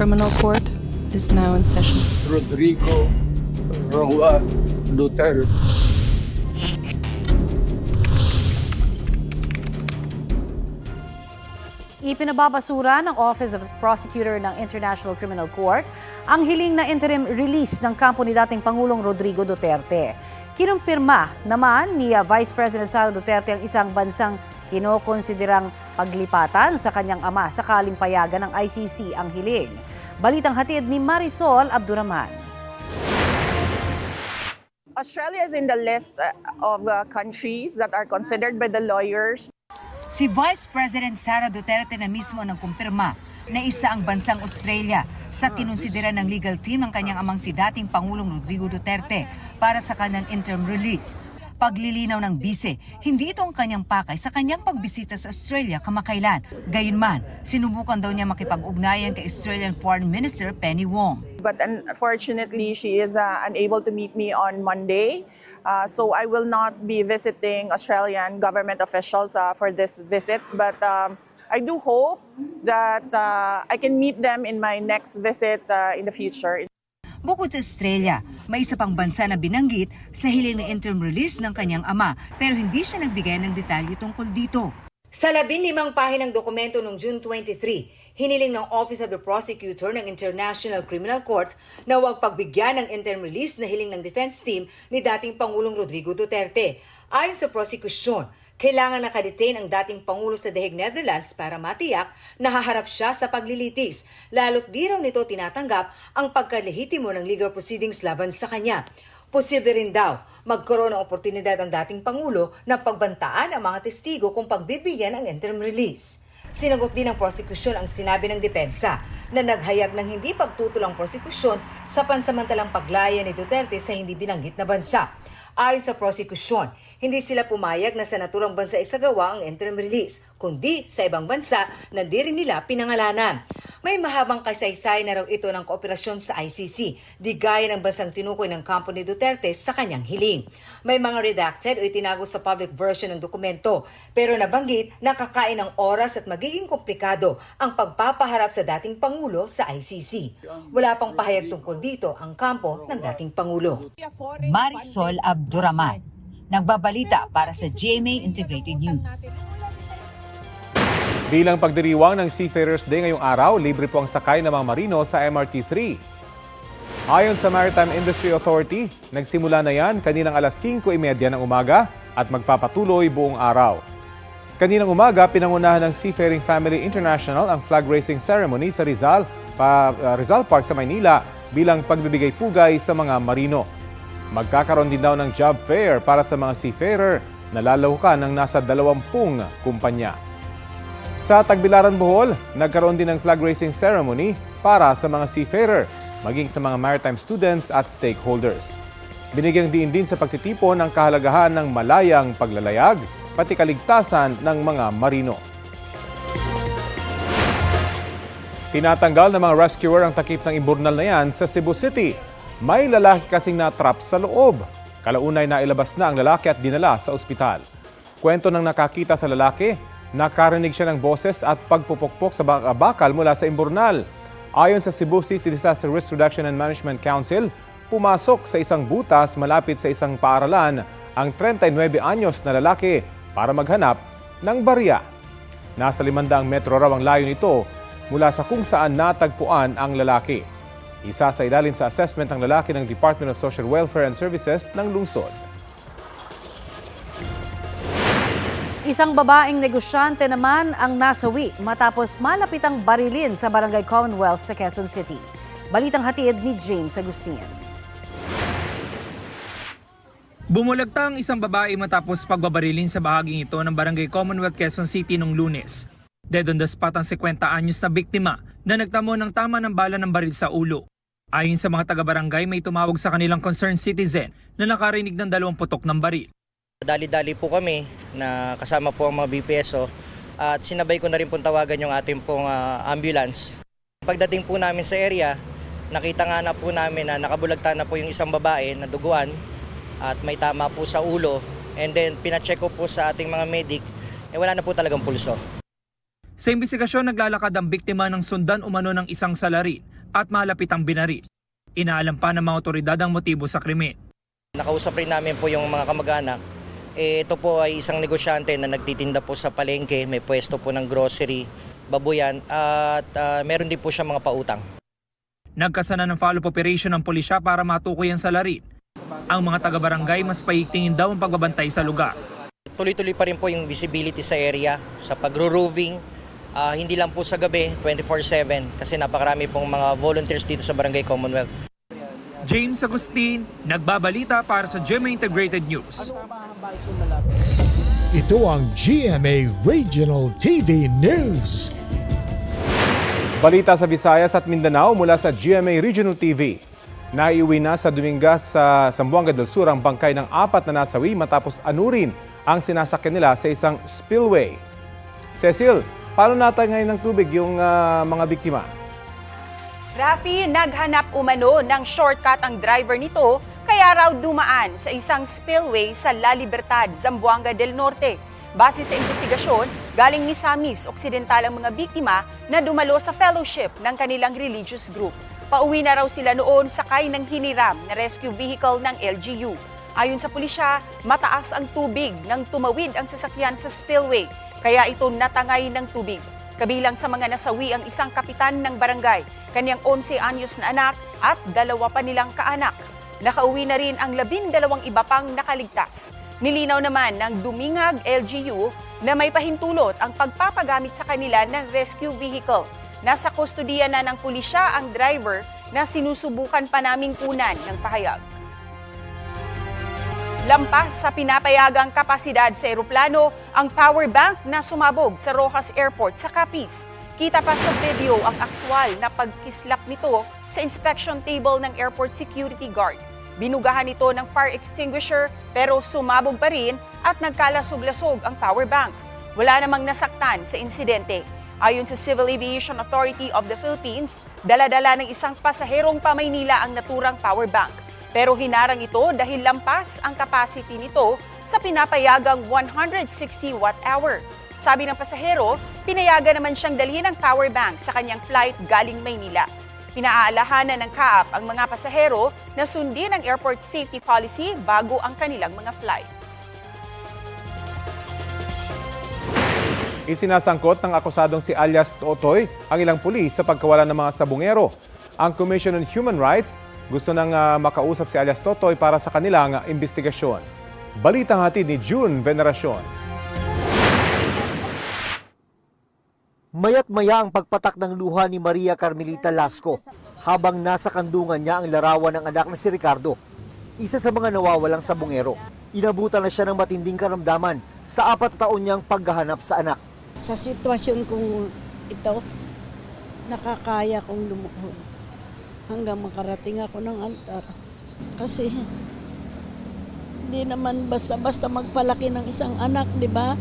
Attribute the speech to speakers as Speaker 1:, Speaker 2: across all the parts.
Speaker 1: Criminal Court is now in session.
Speaker 2: Rodrigo Roa Duterte.
Speaker 3: Ipinababasura ng Office of the Prosecutor ng International Criminal Court ang hiling na interim release ng kampo ni dating Pangulong Rodrigo Duterte. Kinumpirma naman ni uh, Vice President Sara Duterte ang isang bansang kinokonsiderang paglipatan sa kanyang ama sakaling payagan ng ICC ang hiling. Balitang hatid ni Marisol Abduraman.
Speaker 4: Australia is in the list uh, of uh, countries that are considered by the lawyers
Speaker 5: Si Vice President Sara Duterte na mismo nang kumpirma na isa ang bansang Australia sa kinonsidera ng legal team ng kanyang amang si dating Pangulong Rodrigo Duterte para sa kanyang interim release. Paglilinaw ng bise, hindi ito ang kanyang pakay sa kanyang pagbisita sa Australia kamakailan. Gayunman, sinubukan daw niya makipag-ugnayan kay Australian Foreign Minister Penny Wong.
Speaker 4: but unfortunately she is uh, unable to meet me on Monday. Uh, so I will not be visiting Australian government officials uh, for this visit, but um, I do hope that uh, I can meet them in my next visit uh, in the future.
Speaker 5: Bukod sa Australia, may isa pang bansa na binanggit sa hiling na interim release ng kanyang ama pero hindi siya nagbigay ng detalye tungkol dito. Sa labing limang pahinang dokumento noong June 23, hiniling ng Office of the Prosecutor ng International Criminal Court na huwag pagbigyan ng interim release na hiling ng defense team ni dating Pangulong Rodrigo Duterte. Ayon sa prosekusyon, kailangan nakadetain ang dating Pangulo sa Hague, Netherlands para matiyak na haharap siya sa paglilitis. Lalo't di raw nito tinatanggap ang pagkalehitimo ng legal proceedings laban sa kanya. Posible rin daw magkaroon ng oportunidad ang dating Pangulo na pagbantaan ang mga testigo kung pagbibigyan ng interim release. Sinagot din ng prosekusyon ang sinabi ng depensa na naghayag ng hindi pagtutulang prosekusyon sa pansamantalang paglaya ni Duterte sa hindi binanggit na bansa. Ayon sa prosekusyon, hindi sila pumayag na sa naturang bansa isagawa ang interim release, kundi sa ibang bansa na di rin nila pinangalanan. May mahabang kasaysay na raw ito ng kooperasyon sa ICC, di gaya ng bansang tinukoy ng kampo ni Duterte sa kanyang hiling. May mga redacted o itinago sa public version ng dokumento, pero nabanggit na kakain ng oras at magiging komplikado ang pagpapaharap sa dating Pangulo sa ICC. Wala pang pahayag tungkol dito ang kampo ng dating Pangulo. Marisol Abduraman, nagbabalita para sa GMA Integrated News.
Speaker 6: Bilang pagdiriwang ng Seafarers Day ngayong araw, libre po ang sakay ng mga marino sa MRT-3. Ayon sa Maritime Industry Authority, nagsimula na yan kaninang alas 5.30 ng umaga at magpapatuloy buong araw. Kaninang umaga, pinangunahan ng Seafaring Family International ang flag raising ceremony sa Rizal, pa, uh, Rizal Park sa Maynila bilang pagbibigay pugay sa mga marino. Magkakaroon din daw ng job fair para sa mga seafarer na lalahukan ng nasa 20 kumpanya. Sa Tagbilaran, Bohol, nagkaroon din ng flag raising ceremony para sa mga seafarer, maging sa mga maritime students at stakeholders. Binigyang diin din sa pagtitipon ang kahalagahan ng malayang paglalayag, pati kaligtasan ng mga marino. Tinatanggal ng mga rescuer ang takip ng imburnal na yan sa Cebu City. May lalaki kasing natrap sa loob. Kalaunay na ilabas na ang lalaki at dinala sa ospital. Kwento ng nakakita sa lalaki, nakarinig siya ng boses at pagpupukpok sa bak- bakal mula sa imburnal. Ayon sa Cebu City Disaster Risk Reduction and Management Council, pumasok sa isang butas malapit sa isang paaralan ang 39 anyos na lalaki para maghanap ng barya. Nasa 500 metro raw ang layo nito mula sa kung saan natagpuan ang lalaki. Isa sa ilalim sa assessment ng lalaki ng Department of Social Welfare and Services ng lungsod.
Speaker 3: Isang babaeng negosyante naman ang nasawi matapos malapitang barilin sa Barangay Commonwealth sa Quezon City. Balitang hatid ni James Agustin.
Speaker 7: Bumulagta ang isang babae matapos pagbabarilin sa bahaging ito ng Barangay Commonwealth Quezon City noong lunes. Dead on the spot ang 50 anyos na biktima na nagtamo ng tama ng bala ng baril sa ulo. Ayon sa mga taga-barangay, may tumawag sa kanilang concerned citizen na nakarinig ng dalawang putok ng baril.
Speaker 8: Dali-dali po kami na kasama po ang mga BPSO at sinabay ko na rin pong tawagan yung ating pong ah, ambulance. Pagdating po namin sa area, nakita nga na po namin na nakabulagta na po yung isang babae na duguan at may tama po sa ulo and then pinacheck ko po sa ating mga medic, eh wala na po talagang pulso.
Speaker 7: Sa imbestigasyon, naglalakad ang biktima ng sundan umano ng isang salarin at malapit ang binaril. Inaalam pa ng mga otoridad ang motibo sa krimen.
Speaker 8: Nakausap rin namin po yung mga kamag-anak. Eh, ito po ay isang negosyante na nagtitinda po sa palengke, may pwesto po ng grocery, babuyan at ah, meron din po siya mga pautang.
Speaker 7: Nagkasana ng follow-up operation ng pulisya para matukoy ang salarin. Ang mga taga-barangay mas paigtingin daw ang pagbabantay sa lugar.
Speaker 8: Tuloy-tuloy pa rin po yung visibility sa area, sa pagro-roving, ah, hindi lang po sa gabi, 24-7, kasi napakarami pong mga volunteers dito sa Barangay Commonwealth.
Speaker 7: James Agustin, nagbabalita para sa GMA Integrated News.
Speaker 9: Ito ang GMA Regional TV News.
Speaker 6: Balita sa Visayas at Mindanao mula sa GMA Regional TV. Naiuwi na sa Domingas sa Zamboanga del Sur ang bangkay ng apat na nasawi matapos anurin ang sinasakyan nila sa isang spillway. Cecil, paano natangay ng tubig yung ah, mga biktima?
Speaker 10: Rafi, naghanap umano ng shortcut ang driver nito kaya raw dumaan sa isang spillway sa La Libertad, Zamboanga del Norte. Base sa investigasyon, galing Misamis, Occidental ang mga biktima na dumalo sa fellowship ng kanilang religious group. Pauwi na raw sila noon sakay ng hiniram na rescue vehicle ng LGU. Ayon sa pulisya, mataas ang tubig nang tumawid ang sasakyan sa spillway, kaya ito natangay ng tubig. Kabilang sa mga nasawi ang isang kapitan ng barangay, kanyang 11 anyos na anak at dalawa pa nilang kaanak. Nakauwi na rin ang labindalawang iba pang nakaligtas. Nilinaw naman ng Dumingag LGU na may pahintulot ang pagpapagamit sa kanila ng rescue vehicle. Nasa kustudiya na ng pulisya ang driver na sinusubukan pa naming kunan ng pahayag. Lampas sa pinapayagang kapasidad sa eroplano ang power bank na sumabog sa Rojas Airport sa Capiz. Kita pa sa video ang aktwal na pagkislap nito sa inspection table ng airport security guard. Binugahan ito ng fire extinguisher pero sumabog pa rin at nagkalasog-lasog ang power bank. Wala namang nasaktan sa insidente. Ayon sa Civil Aviation Authority of the Philippines, daladala ng isang pasaherong pa Maynila ang naturang power bank. Pero hinarang ito dahil lampas ang capacity nito sa pinapayagang 160 watt-hour. Sabi ng pasahero, pinayagan naman siyang dalhin ang power bank sa kanyang flight galing Maynila. Pinaalahanan ng CAAP ang mga pasahero na sundin ang airport safety policy bago ang kanilang mga flight.
Speaker 6: Isinasangkot ng akusadong si alias Totoy ang ilang pulis sa pagkawala ng mga sabungero. Ang Commission on Human Rights gusto nang ah, makausap si alias Totoy para sa kanilang ah, investigasyon. Balitang hatid ni June Veneracion.
Speaker 11: Mayat maya ang pagpatak ng luha ni Maria Carmelita Lasco habang nasa kandungan niya ang larawan ng anak na si Ricardo, isa sa mga nawawalang sabungero. Inabutan na siya ng matinding karamdaman sa apat taon niyang paghahanap sa anak.
Speaker 12: Sa sitwasyon kong ito, nakakaya kong lumuhod hanggang makarating ako ng altar. Kasi hindi naman basta-basta magpalaki ng isang anak, di ba?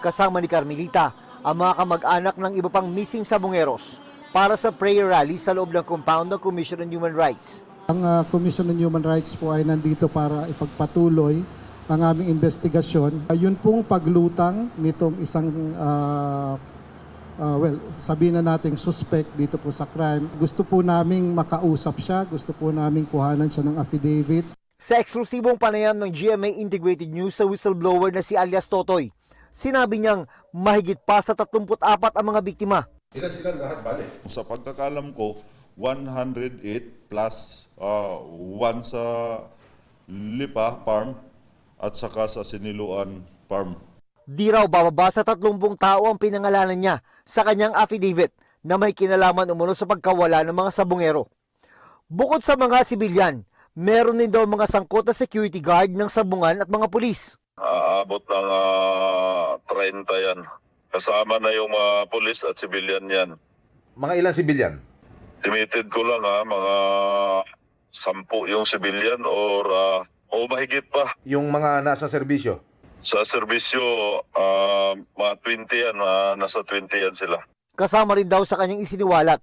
Speaker 11: Kasama ni Carmelita ang mga kamag-anak ng iba pang missing sabungeros para sa prayer rally sa loob ng compound ng Commission on Human Rights.
Speaker 13: Ang uh, Commission on Human Rights po ay nandito para ipagpatuloy ang aming investigasyon. Uh, yun pong paglutang nitong isang, uh, uh, well, sabihin na nating suspect dito po sa crime. Gusto po naming makausap siya, gusto po naming kuhanan siya ng affidavit.
Speaker 11: Sa eksklusibong panayam ng GMA Integrated News sa whistleblower na si alias Totoy, sinabi niyang mahigit pa sa 34 ang mga biktima.
Speaker 14: Ilan sila lahat bali? Sa pagkakalam ko, 108 plus uh, one sa Lipa Farm at saka sa Siniluan Farm.
Speaker 11: Di raw bababa sa 30 tao ang pinangalanan niya sa kanyang affidavit na may kinalaman umuno sa pagkawala ng mga sabungero. Bukod sa mga sibilyan, meron din daw mga sangkot na security guard ng sabungan at mga pulis.
Speaker 14: Aabot ng uh, 30 yan. Kasama na yung mga pulis at sibilyan yan.
Speaker 9: Mga ilang sibilyan?
Speaker 14: Limited ko lang ha, mga sampu yung sibilyan or uh, o mahigit pa.
Speaker 9: Yung mga nasa serbisyo?
Speaker 14: Sa serbisyo, uh, mga 20 yan, uh, nasa 20 yan sila.
Speaker 11: Kasama rin daw sa kanyang isiniwalat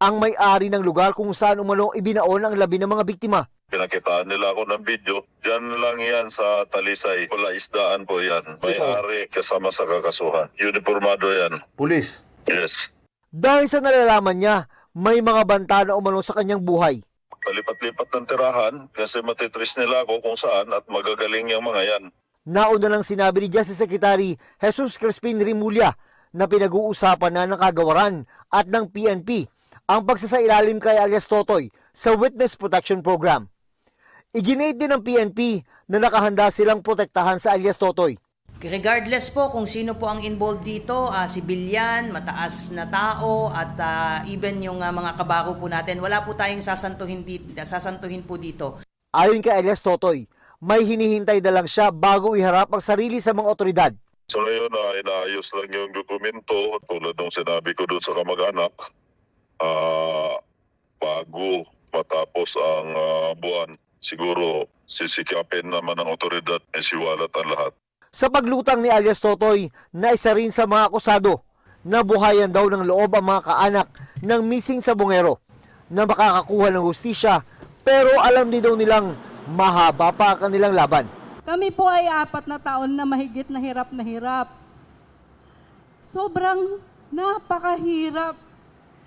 Speaker 11: ang may-ari ng lugar kung saan umano ibinaon ang labi ng mga biktima.
Speaker 14: Pinakitaan nila ako ng video. Diyan lang yan sa Talisay. Wala isdaan po yan. May-ari kasama sa kakasuhan. Uniformado yan.
Speaker 9: Pulis?
Speaker 14: Yes.
Speaker 11: Dahil sa nalalaman niya, may mga banta na umano sa kanyang buhay.
Speaker 14: Palipat-lipat ng tirahan kasi matitris nila ako kung saan at magagaling yung mga yan.
Speaker 11: Nauna lang sinabi ni Justice Secretary Jesus Crispin Rimulya na pinag-uusapan na ng kagawaran at ng PNP ang pagsasailalim kay alias Totoy sa Witness Protection Program. Iginate din ng PNP na nakahanda silang protektahan sa alias Totoy.
Speaker 5: Regardless po kung sino po ang involved dito, ah, sibilyan, mataas na tao at ah, even yung ah, mga kabako po natin, wala po tayong sasantuhin, dito, sasantuhin po dito.
Speaker 11: Ayon kay alias Totoy, may hinihintay na lang siya bago iharap ang sarili sa mga otoridad.
Speaker 14: So ngayon na inaayos lang yung dokumento tulad ng sinabi ko doon sa kamag-anak ah, bago matapos ang ah, buwan siguro sisikapin naman ng otoridad na siwalat ang lahat.
Speaker 11: Sa paglutang ni alias Totoy na isa rin sa mga akusado, nabuhayan daw ng loob ang mga kaanak ng missing sa bungero na makakakuha ng hustisya pero alam din daw nilang mahaba pa ang kanilang laban.
Speaker 12: Kami po ay apat na taon na mahigit na hirap na hirap. Sobrang napakahirap.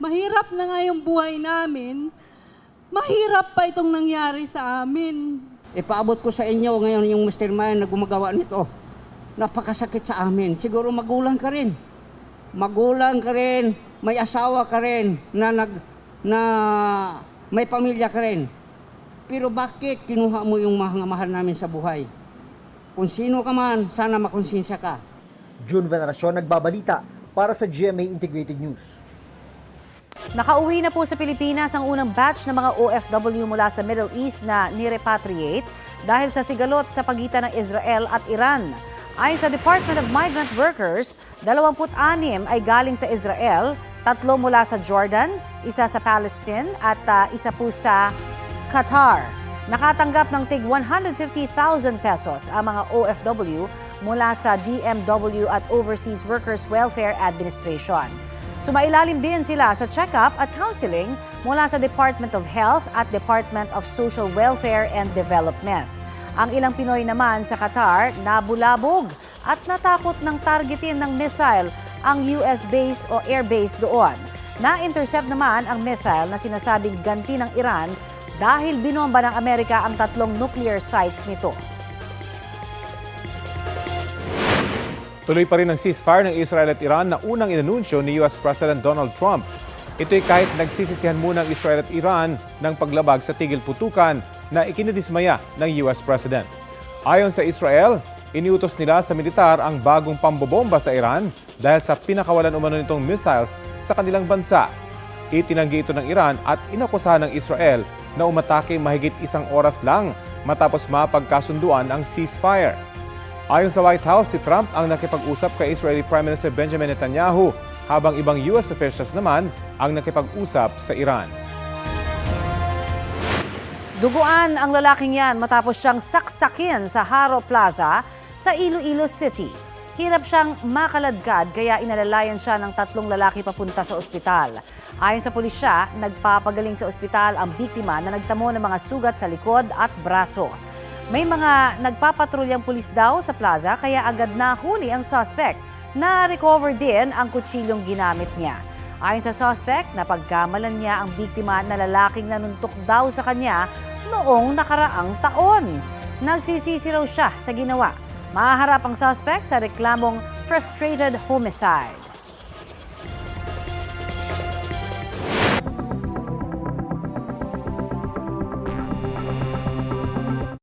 Speaker 12: Mahirap na nga yung buhay namin. Mahirap pa itong nangyari sa amin.
Speaker 15: Ipaabot ko sa inyo ngayon yung mastermind na gumagawa nito. Napakasakit sa amin. Siguro magulang ka rin. Magulang ka rin, may asawa ka rin, na, nag, na may pamilya ka rin. Pero bakit kinuha mo yung mga mahal namin sa buhay? Kung sino ka man, sana makonsensya ka.
Speaker 11: June Veneracion nagbabalita para sa GMA Integrated News.
Speaker 3: Nakauwi na po sa Pilipinas ang unang batch ng mga OFW mula sa Middle East na nirepatriate dahil sa sigalot sa pagitan ng Israel at Iran. Ayon sa Department of Migrant Workers, 26 ay galing sa Israel, tatlo mula sa Jordan, isa sa Palestine at ah, isa po sa Qatar. Nakatanggap ng tig 150,000 pesos ang mga OFW mula sa DMW at Overseas Workers Welfare Administration. Sumailalim din sila sa check-up at counseling mula sa Department of Health at Department of Social Welfare and Development. Ang ilang Pinoy naman sa Qatar nabulabog at natakot ng targetin ng missile ang US base o air base doon. Na-intercept naman ang missile na sinasabing ganti ng Iran dahil binomba ng Amerika ang tatlong nuclear sites nito.
Speaker 6: Tuloy pa rin ang ceasefire ng Israel at Iran na unang inanunsyo ni US President Donald Trump. Ito'y kahit nagsisisihan muna ang Israel at Iran ng paglabag sa tigil putukan na ikinidismaya ng US President. Ayon sa Israel, iniutos nila sa militar ang bagong pambobomba sa Iran dahil sa pinakawalan umano nitong missiles sa kanilang bansa. Itinanggi ito ng Iran at inakusahan ng Israel na umatake mahigit isang oras lang matapos mapagkasunduan ang ceasefire. Ayon sa White House, si Trump ang nakipag-usap kay Israeli Prime Minister Benjamin Netanyahu habang ibang US officials naman ang nakipag-usap sa Iran.
Speaker 3: Duguan ang lalaking yan matapos siyang saksakin sa Haro Plaza sa Iloilo City. Hirap siyang makaladkad kaya inalalayan siya ng tatlong lalaki papunta sa ospital. Ayon sa pulisya, nagpapagaling sa ospital ang biktima na nagtamo ng mga sugat sa likod at braso. May mga nagpapatrulyang pulis daw sa plaza kaya agad nahuli ang suspect. Na-recover din ang kutsilyong ginamit niya. Ayon sa suspect, napagkamalan niya ang biktima na lalaking nanuntok daw sa kanya noong nakaraang taon. Nagsisisi raw siya sa ginawa. Maharap ang suspect sa reklamong frustrated homicide.